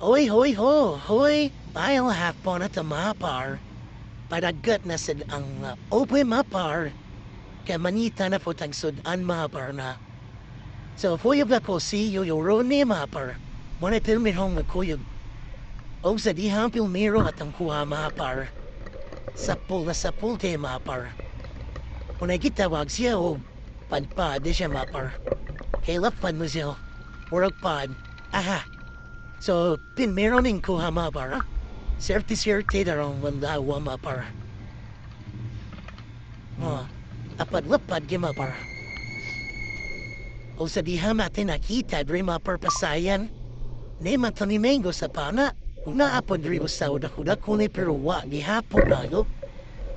Hoy, hoy, ho, hoy. Fun at mapar. Padagat na sad ang uh, open mapar. Kaya manita na po tagsod ang mapar na. So, foy ba ko si yo yo ro ni mapar. Muna pilmin hong magkuyog. O sa di hampil miro at ang kuha mapar. Sapul na sapul te mapar. Muna kitawag siya o padpad di siya mapar. Kaya lapan mo siya. Murag pad. Aha. So, pin meron ng kuha mapar. Serte-serte darong mandawa mapar. Oh, apad-lapad gimapar. O sa diha natin nakita dri maparpasayan. Ne matanimengo sa pana. Naapod rin sa udak-udak kuni pero wa gihapon na yo.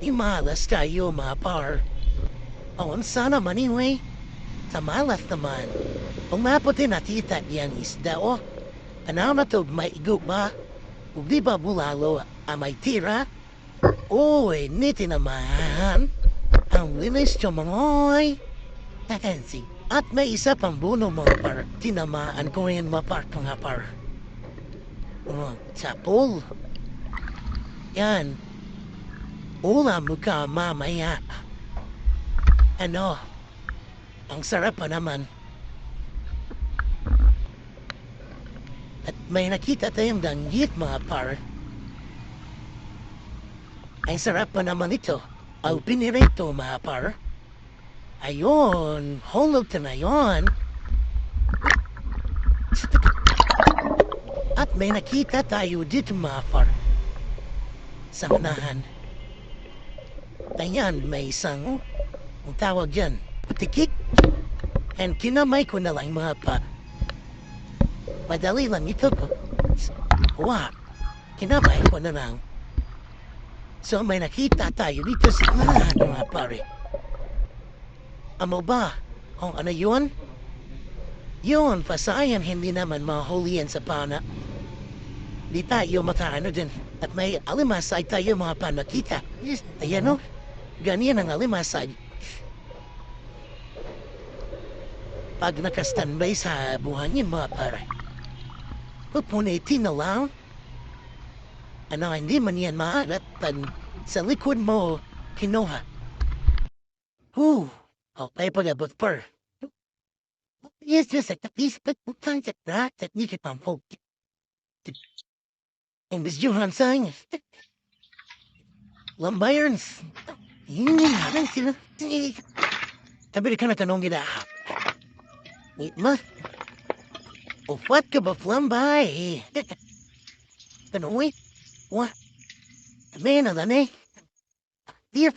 Imalas tayo mapar. Awan sana man anyway. Tamalas naman. Kung maputin nakita niyang isda o. Anaw ba bulalo ang may tira? Oy, niti naman. Ang linis siya mangoy. Tatansi. At may isa pang buno mo par. Tinamaan ko rin mapar nga par. Oh, sapol. Yan. Ulam mo ka mamaya. Ano? Ang sarap pa naman. May nakita tayong danggit mga par. Ang sarap pa naman ito. Ang pinirito mga par. Ayun, holog na yon. At may nakita tayo dito mga par. Sa unahan. Ayan, may isang, ang tawag dyan, putikik. And kinamay ko na lang mga pa. Madali lang ito ko. Wow, kinamay ko na lang. So may nakita tayo dito sa unahan mga pare. Amo ba? Kung ano yun? Yun, pasayan hindi naman mahulihan sa pana. Di tayo makaano din. At may alimasay tayo mga panakita. Ayan o. Ganyan ang alimasay. Pag nakastanbay sa buhangin mga pare. upon alone, and I nimani and maarat and salikud mo kinoha. Ooh, I'll pay for the book per. Is this a piece but times at that that you can pump And is Johan saying? Lumbayerns. Mm, Tabii kanata that It must. What could be flown by? The noise? What? The man of the name? Dear.